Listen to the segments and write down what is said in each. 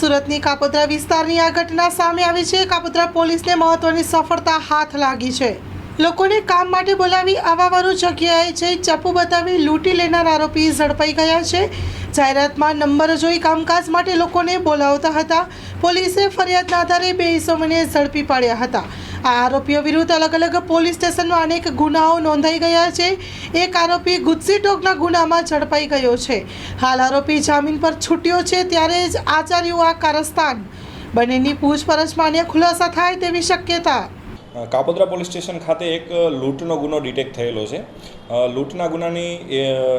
સુરતની કાપોદ્રા વિસ્તારની આ ઘટના સામે આવી છે. કાપોદ્રા પોલીસને મહત્વની સફળતા હાથ લાગી છે. લોકોને કામ માટે બોલાવી આવાવાળું જગ્યાએ જઈ ચપ્પુ બતાવી લૂંટી લેનાર આરોપી ઝડપાઈ ગયા છે. જાહેરાતમાં નંબર જોઈ કામકાજ માટે લોકોને બોલાવતા હતા. પોલીસે ફરિયાદના આધારે બે ઇસમોને ઝડપી પાડ્યા હતા. આ આરોપીઓ વિરુદ્ધ અલગ અલગ પોલીસ સ્ટેશનમાં અનેક ગુનાઓ નોંધાઈ ગયા છે. એક આરોપી ગુજસી ગુનામાં ઝડપાઈ ગયો છે. હાલ આરોપી જામીન પર છૂટ્યો છે ત્યારે જ આચાર્યું આ કારસ્તાન. બંનેની પૂછપરછમાં અન્ય ખુલાસા થાય તેવી શક્યતા. કાપોદ્રા પોલીસ સ્ટેશન ખાતે એક લૂંટનો ગુનો ડિટેક્ટ થયેલો છે. લૂંટના ગુનાની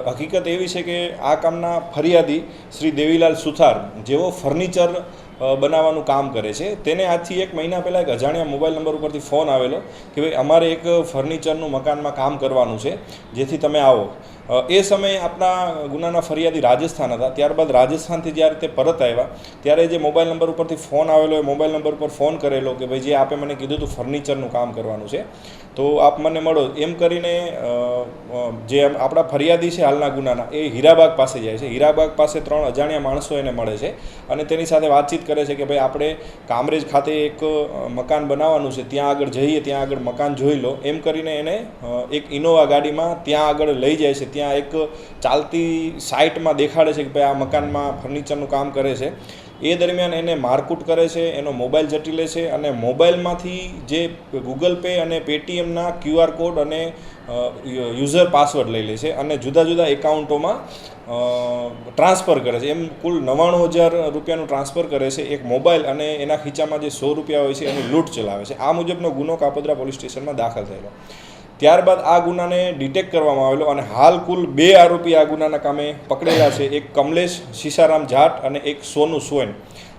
હકીકત એવી છે કે આ કામના ફરિયાદી શ્રી દેવીલાલ સુથાર જેઓ ફર્નિચર બનાવવાનું કામ કરે છે. તેને આજથી એક મહિના પહેલાં એક અજાણ્યા મોબાઈલ નંબર ઉપરથી ફોન આવેલો કે ભાઈ, અમારે એક ફર્નિચરનું મકાનમાં કામ કરવાનું છે, જેથી તમે આવો. એ સમયે આપણા ગુનાના ફરિયાદી રાજસ્થાન હતા. ત્યારબાદ રાજસ્થાનથી જ્યારે તે પરત આવ્યા, ત્યારે જે મોબાઈલ નંબર ઉપરથી ફોન આવેલો, એ મોબાઈલ નંબર પર ફોન કરેલો કે ભાઈ, જે આપે મને કીધું હતું ફર્નિચરનું કામ કરવાનું છે, તો આપ મને મળો. એમ કરીને જે આપણા ફરિયાદી છે હાલના ગુનાના, એ હીરાબાગ પાસે જાય છે. હીરાબાગ પાસે ત્રણ અજાણ્યા માણસો એને મળે છે અને તેની સાથે વાતચીત કરે છે કે ભાઈ આપણે કામરેજ ખાતે એક મકાન બનાવવાનું છે, ત્યાં આગળ જઈએ, ત્યાં આગળ મકાન જોઈ લો. એમ કરીને એને એક ઇનોવા ગાડીમાં ત્યાં આગળ લઈ જાય છે. ત્યાં એક ચાલતી સાઇટમાં દેખાડે છે કે ભાઈ આ મકાનમાં ફર્નિચરનું કામ કરે છે. એ દરમિયાન એને મારકૂટ કરે છે, એનો મોબાઈલ જટી લે છે અને મોબાઈલમાંથી જે ગૂગલ પે અને પેટીએમના ક્યુઆર કોડ અને યુઝર પાસવર્ડ લઈ લે છે અને જુદા જુદા એકાઉન્ટોમાં ટ્રાન્સફર કરે છે. એમ કુલ નવ્વાણું હજાર રૂપિયાનું ટ્રાન્સફર કરે છે એક મોબાઈલ અને એના ખીચામાં જે સો રૂપિયા હોય છે એની લૂંટ ચલાવે છે. આ મુજબનો ગુનો કાપોદ્રા પોલીસ સ્ટેશનમાં દાખલ થયેલો. ત્યારબાદ આ ગુનાને ડિટેક્ટ કરવામાં આવેલો અને હાલ કુલ બે આરોપી આ ગુનાના કામે પકડેલા છે. એક કમલેશ સીસારામ જાટ અને એક સોનુ સોએન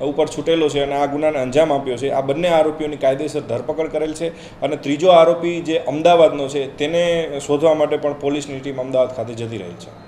ઉપર છૂટેલો છે અને આ ગુનાને અંજામ આપ્યો છે. આ બંને આરોપીઓની કાયદેસર ધરપકડ કરેલ છે અને ત્રીજો આરોપી જે અમદાવાદનો છે, તેને શોધવા માટે પણ પોલીસની ટીમ અમદાવાદ ખાતે જતી રહી છે.